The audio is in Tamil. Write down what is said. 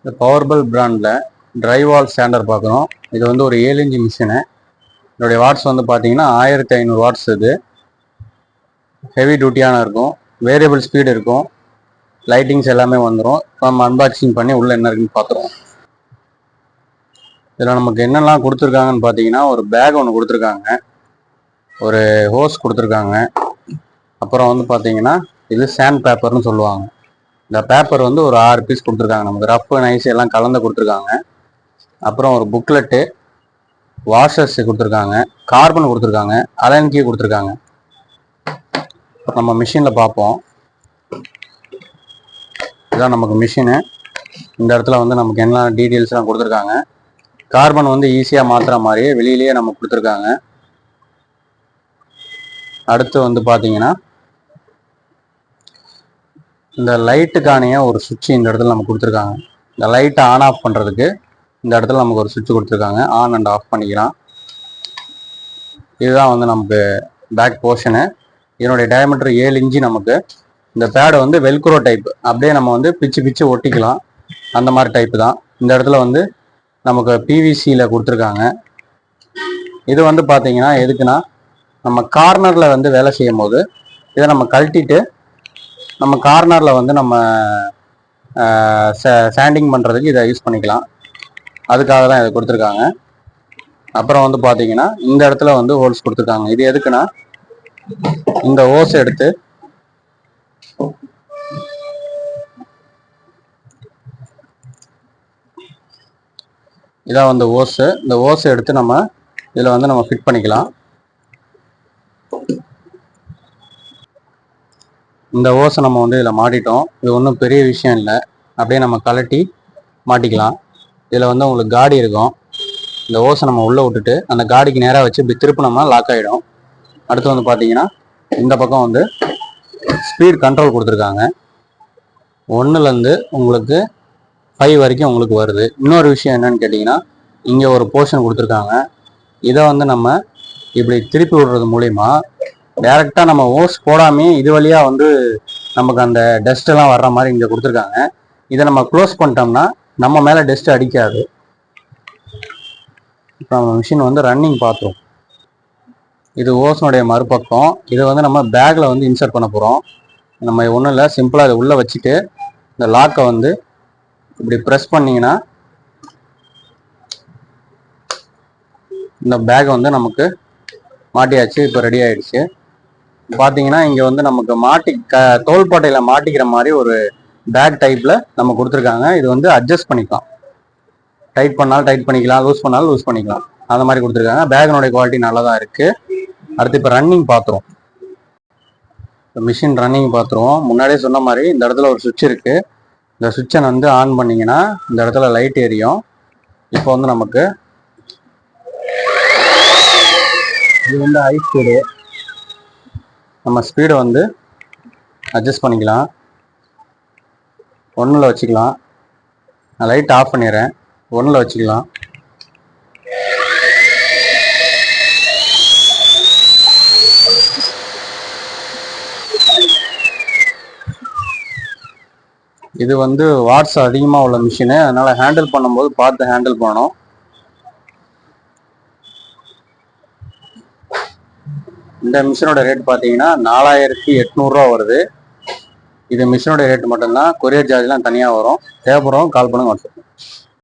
இந்த பவர்பல் பிராண்டில் ட்ரை வால் ஸ்டாண்டர் பார்க்குறோம் இது வந்து ஒரு ஏழு இன்ச்சு மிஷினு இதோடைய வாட்ஸ் வந்து பார்த்தீங்கன்னா ஆயிரத்தி ஐநூறு வாட்ஸ் இது. ஹெவி டியூட்டியான இருக்கும். வேரியபிள் ஸ்பீடு இருக்கும். லைட்டிங்ஸ் எல்லாமே வந்துடும் நம்ம அன்பாக்சிங் பண்ணி உள்ளே என்ன இருக்குன்னு பார்த்துருவோம். இதில் நமக்கு என்னெல்லாம் கொடுத்துருக்காங்கன்னு பார்த்தீங்கன்னா ஒரு பேக் ஒன்று கொடுத்துருக்காங்க. ஒரு ஹோஸ் கொடுத்துருக்காங்க. அப்புறம் வந்து பார்த்தீங்கன்னா இது சாண்ட் பேப்பர்னு சொல்லுவாங்க. இந்த பேப்பர் வந்து ஒரு ஆறு பீஸ் கொடுத்துருக்காங்க. நமக்கு ரஃப் நைஸ் எல்லாம் கலந்து கொடுத்துருக்காங்க. அப்புறம் ஒரு புக்லெட்டு வாஷர்ஸ் கொடுத்துருக்காங்க. கார்பன் கொடுத்துருக்காங்க. அலன் கீ கொடுத்துருக்காங்க. நம்ம மிஷினில் பார்ப்போம். இதான் நமக்கு மிஷினு இந்த இடத்துல வந்து நமக்கு என்ன டீட்டெயில்ஸ்லாம் கொடுத்துருக்காங்க. கார்பன் வந்து ஈஸியாக மாற்றுற மாதிரியே வெளியிலேயே நமக்கு கொடுத்துருக்காங்க. அடுத்து வந்து பார்த்தீங்கன்னா இந்த லைட்டுக்கானையாக ஒரு சுவிட்ச் இந்த இடத்துல நமக்கு கொடுத்துருக்காங்க. இந்த லைட்டை ஆன் ஆஃப் பண்ணுறதுக்கு இந்த இடத்துல நமக்கு ஒரு சுவிட்ச் கொடுத்துருக்காங்க. ஆன் அண்ட் ஆஃப் பண்ணிக்கலாம் இதுதான் வந்து நமக்கு பேக் போர்ஷனு இதனுடைய டயமீட்டர் ஏழு இன்ச்சு நமக்கு. இந்த பேடை வந்து வெல்க்ரோ டைப் அப்படியே நம்ம வந்து பிச்சு பிச்சு ஒட்டிக்கலாம். அந்த மாதிரி டைப்பு தான். இந்த இடத்துல வந்து நமக்கு பிவிசியில் கொடுத்துருக்காங்க. இது வந்து பார்த்தீங்கன்னா எதுக்குன்னா நம்ம கார்னரில் வந்து வேலை செய்யும் போது இதை நம்ம கழட்டிட்டு நம்ம கார்னரில் வந்து நம்ம சாண்டிங் பண்ணுறதுக்கு இதை யூஸ் பண்ணிக்கலாம். அதுக்காக தான் இதை கொடுத்துருக்காங்க. அப்புறம் வந்து பார்த்தீங்கன்னா இந்த இடத்துல வந்து ஹோல்ஸ் கொடுத்துருக்காங்க. இது எதுக்குன்னா இந்த ஓஸ் எடுத்து இதான் வந்து ஓஸு இந்த ஓஸை எடுத்து நம்ம இதில் வந்து நம்ம ஃபிட் பண்ணிக்கலாம். இந்த ஓஸை நம்ம வந்து இதில் மாட்டிட்டோம். இது ஒன்றும் பெரிய விஷயம் இல்லை. அப்படியே நம்ம கலட்டி மாட்டிக்கலாம். இதில் வந்து உங்களுக்கு காடி இருக்கும். இந்த ஓஸை நம்ம உள்ளே விட்டுட்டு அந்த காடிக்கு நேராக வச்சு இப்படி திருப்பினோம்னா லாக் ஆகிடும் அடுத்து வந்து பார்த்தீங்கன்னா இந்த பக்கம் வந்து ஸ்பீட் கண்ட்ரோல் கொடுத்துருக்காங்க. ஒன்றுலேருந்து உங்களுக்கு ஃபைவ் வரைக்கும் உங்களுக்கு வருது. இன்னொரு விஷயம் என்னன்னு கேட்டிங்கன்னா இங்கே ஒரு போர்ஷன் கொடுத்துருக்காங்க. இதை வந்து நம்ம இப்படி திருப்பி விடுறது மூலிமா டேரெக்டாக நம்ம ஓஸ் போடாமே இது வழியாக வந்து நமக்கு அந்த டஸ்ட் எல்லாம் வர்ற மாதிரி இங்கே கொடுத்துருக்காங்க. இதை நம்ம க்ளோஸ் பண்ணிட்டோம்னா நம்ம மேலே டஸ்ட் அடிக்காது. இப்போ நம்ம மிஷின் வந்து ரன்னிங் பார்த்தோம் இது ஓஸ்னுடைய மறுபக்கம். இதை வந்து நம்ம பேக்கில் வந்து இன்சர்ட் பண்ண போகிறோம் நம்ம ஒன்றும் இல்லை சிம்பிளாக இதை உள்ளே வச்சுட்டு இந்த லாக்கை வந்து இப்படி ப்ரெஸ் பண்ணிங்கன்னா இந்த பேக் வந்து நமக்கு மாட்டியாச்சு இப்போ ரெடி ஆயிடுச்சு. பார்த்தீங்கன்னா இங்கே வந்து நமக்கு மாட்டி க தோள்பட்டையில் மாட்டிக்கிற மாதிரி ஒரு பேக் டைப்பில் நம்ம கொடுத்துருக்காங்க. இது வந்து அட்ஜஸ்ட் பண்ணிக்கலாம். டைட் பண்ணாலும் டைட் பண்ணிக்கலாம். லூஸ் பண்ணாலும் லூஸ் பண்ணிக்கலாம். அந்த மாதிரி கொடுத்துருக்காங்க. பேக்கினுடைய குவாலிட்டி நல்லா தான் இருக்குது அடுத்து இப்போ ரன்னிங் பார்த்துருவோம் இப்போ மிஷின் ரன்னிங் பார்த்துருவோம் முன்னாடியே சொன்ன மாதிரி இந்த இடத்துல ஒரு சுவிட்ச் இருக்குது இந்த சுவிட்சை வந்து ஆன் பண்ணிங்கன்னா இந்த இடத்துல லைட் எரியும். இப்போ வந்து நமக்கு இது வந்து ஐஸ் கூடு நம்ம ஸ்பீடை வந்து அட்ஜஸ்ட் பண்ணிக்கலாம். ஒன்றில் வச்சுக்கலாம். நான் லைட் ஆஃப் பண்ணிடுறேன். ஒன்றில் வச்சுக்கலாம். இது வந்து வாட்ஸ் அதிகமாக உள்ள மிஷினு அதனால் ஹேண்டில் பண்ணும்போது பார்த்து ஹேண்டில் பண்ணணும். இந்த மிஷினோட ரேட் பார்த்தீங்கன்னா நாலாயிரத்தி எட்நூறுரூவா வருது. இது மிஷினோட ரேட் மட்டும்தான் கொரியர் சார்ஜ்லாம் தனியாக வரும். தேவைப்படுறோம் கால் பண்ணுங்க வாட்ஸ்அப்.